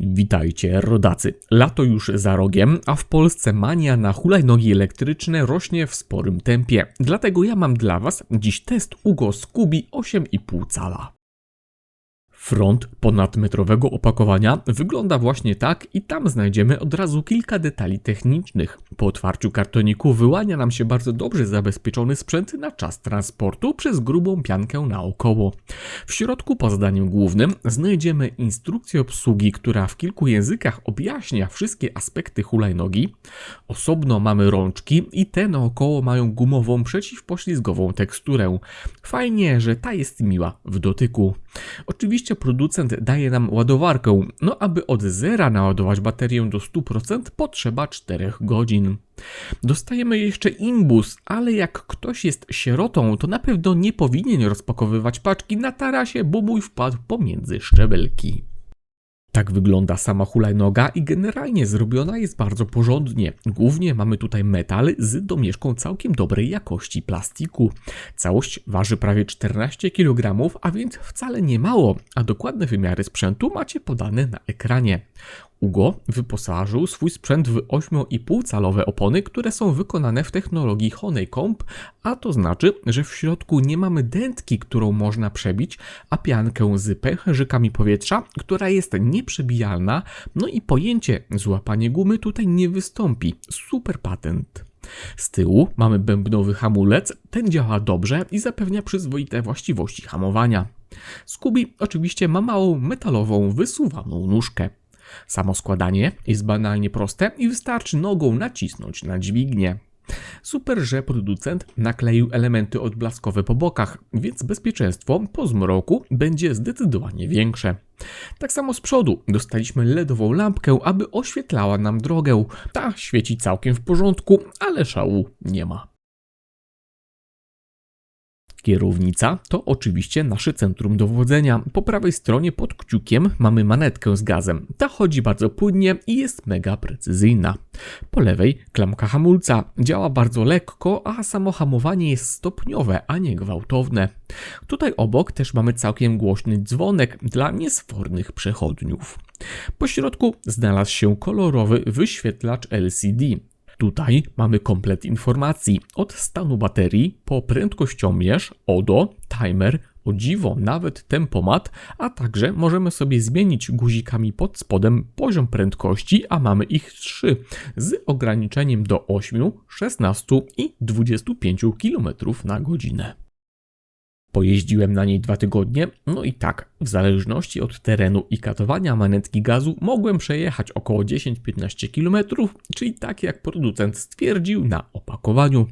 Witajcie, rodacy. Lato już za rogiem, a w Polsce mania na hulajnogi elektryczne rośnie w sporym tempie. Dlatego ja mam dla Was dziś test Ugo Scooby 8,5 cala. Front ponadmetrowego opakowania wygląda właśnie tak i tam znajdziemy od razu kilka detali technicznych. Po otwarciu kartoniku wyłania nam się bardzo dobrze zabezpieczony sprzęt na czas transportu przez grubą piankę naokoło. W środku po zadaniu głównym znajdziemy instrukcję obsługi, która w kilku językach objaśnia wszystkie aspekty hulajnogi. Osobno mamy rączki i te naokoło mają gumową przeciwpoślizgową teksturę. Fajnie, że ta jest miła w dotyku. Oczywiście producent daje nam ładowarkę, no aby od zera naładować baterię do 100% potrzeba 4 godzin. Dostajemy jeszcze imbus, ale jak ktoś jest sierotą, to na pewno nie powinien rozpakowywać paczki na tarasie, bo mój wpadł pomiędzy szczebelki. Tak wygląda sama hulajnoga i generalnie zrobiona jest bardzo porządnie. Głównie mamy tutaj metal z domieszką całkiem dobrej jakości plastiku. Całość waży prawie 14 kg, a więc wcale nie mało, a dokładne wymiary sprzętu macie podane na ekranie. Ugo wyposażył swój sprzęt w 8,5 calowe opony, które są wykonane w technologii Honeycomb, a to znaczy, że w środku nie mamy dętki, którą można przebić, a piankę z pęcherzykami powietrza, która jest nieprzebijalna, no i pojęcie złapanie gumy tutaj nie wystąpi. Super patent. Z tyłu mamy bębnowy hamulec, ten działa dobrze i zapewnia przyzwoite właściwości hamowania. Scooby oczywiście ma małą metalową wysuwaną nóżkę. Samo składanie jest banalnie proste i wystarczy nogą nacisnąć na dźwignię. Super, że producent nakleił elementy odblaskowe po bokach, więc bezpieczeństwo po zmroku będzie zdecydowanie większe. Tak samo z przodu dostaliśmy LEDową lampkę, aby oświetlała nam drogę. Ta świeci całkiem w porządku, ale szału nie ma. Kierownica to oczywiście nasze centrum dowodzenia. Po prawej stronie pod kciukiem mamy manetkę z gazem. Ta chodzi bardzo płynnie i jest mega precyzyjna. Po lewej klamka hamulca działa bardzo lekko, a samo hamowanie jest stopniowe, a nie gwałtowne. Tutaj obok też mamy całkiem głośny dzwonek dla niesfornych przechodniów. Po środku znalazł się kolorowy wyświetlacz LCD. Tutaj mamy komplet informacji od stanu baterii po prędkościomierz, ODO, timer, o dziwo nawet tempomat, a także możemy sobie zmienić guzikami pod spodem poziom prędkości, a mamy ich 3 z ograniczeniem do 8, 16 i 25 km na godzinę. Pojeździłem na niej dwa tygodnie, no i tak, w zależności od terenu i katowania manetki gazu mogłem przejechać około 10-15 km, czyli tak jak producent stwierdził na opakowaniu.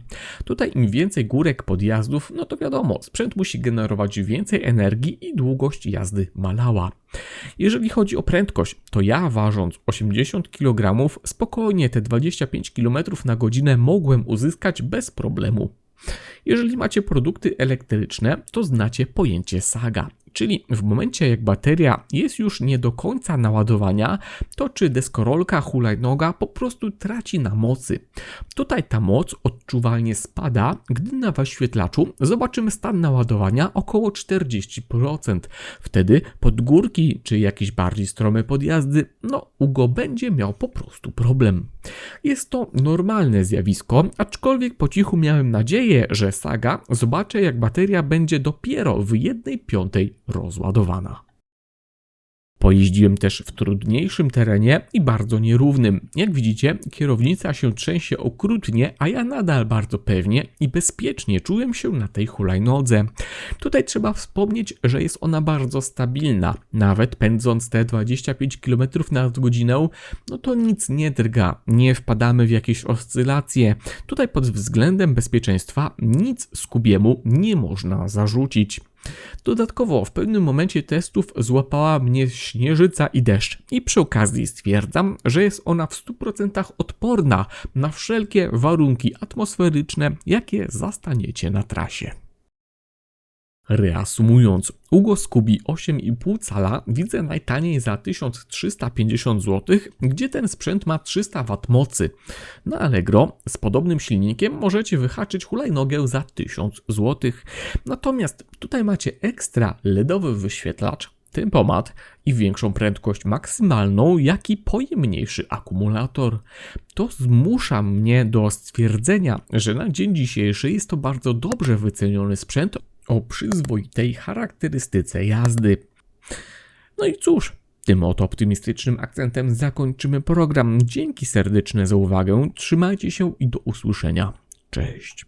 Tutaj im więcej górek podjazdów, no to wiadomo, sprzęt musi generować więcej energii i długość jazdy malała. Jeżeli chodzi o prędkość, to ja ważąc 80 kg spokojnie te 25 km na godzinę mogłem uzyskać bez problemu. Jeżeli macie produkty elektryczne, to znacie pojęcie saga. Czyli w momencie jak bateria jest już nie do końca naładowania, to czy deskorolka hulajnoga po prostu traci na mocy. Tutaj ta moc odczuwalnie spada, gdy na wyświetlaczu zobaczymy stan naładowania około 40%. Wtedy pod górki czy jakieś bardziej strome podjazdy, no Ugo będzie miał po prostu problem. Jest to normalne zjawisko, aczkolwiek po cichu miałem nadzieję, że saga zobaczę jak bateria będzie dopiero w 1 piątej rozładowana. Pojeździłem też w trudniejszym terenie i bardzo nierównym. Jak widzicie, kierownica się trzęsie okrutnie, a ja nadal bardzo pewnie i bezpiecznie czułem się na tej hulajnodze. Tutaj trzeba wspomnieć, że jest ona bardzo stabilna. Nawet pędząc te 25 km na godzinę, no to nic nie drga, nie wpadamy w jakieś oscylacje. Tutaj pod względem bezpieczeństwa nic Skubiemu nie można zarzucić. Dodatkowo w pewnym momencie testów złapała mnie śnieżyca i deszcz i przy okazji stwierdzam, że jest ona w 100% odporna na wszelkie warunki atmosferyczne, jakie zastaniecie na trasie. Reasumując, Ugo Scooby 8,5 cala widzę najtaniej za 1350 zł, gdzie ten sprzęt ma 300 W mocy. Na Allegro z podobnym silnikiem możecie wyhaczyć hulajnogę za 1000 zł. Natomiast tutaj macie ekstra LEDowy wyświetlacz, tempomat i większą prędkość maksymalną, jak i pojemniejszy akumulator. To zmusza mnie do stwierdzenia, że na dzień dzisiejszy jest to bardzo dobrze wyceniony sprzęt o przyzwoitej charakterystyce jazdy. No i cóż, tym oto optymistycznym akcentem zakończymy program. Dzięki serdeczne za uwagę, trzymajcie się i do usłyszenia. Cześć.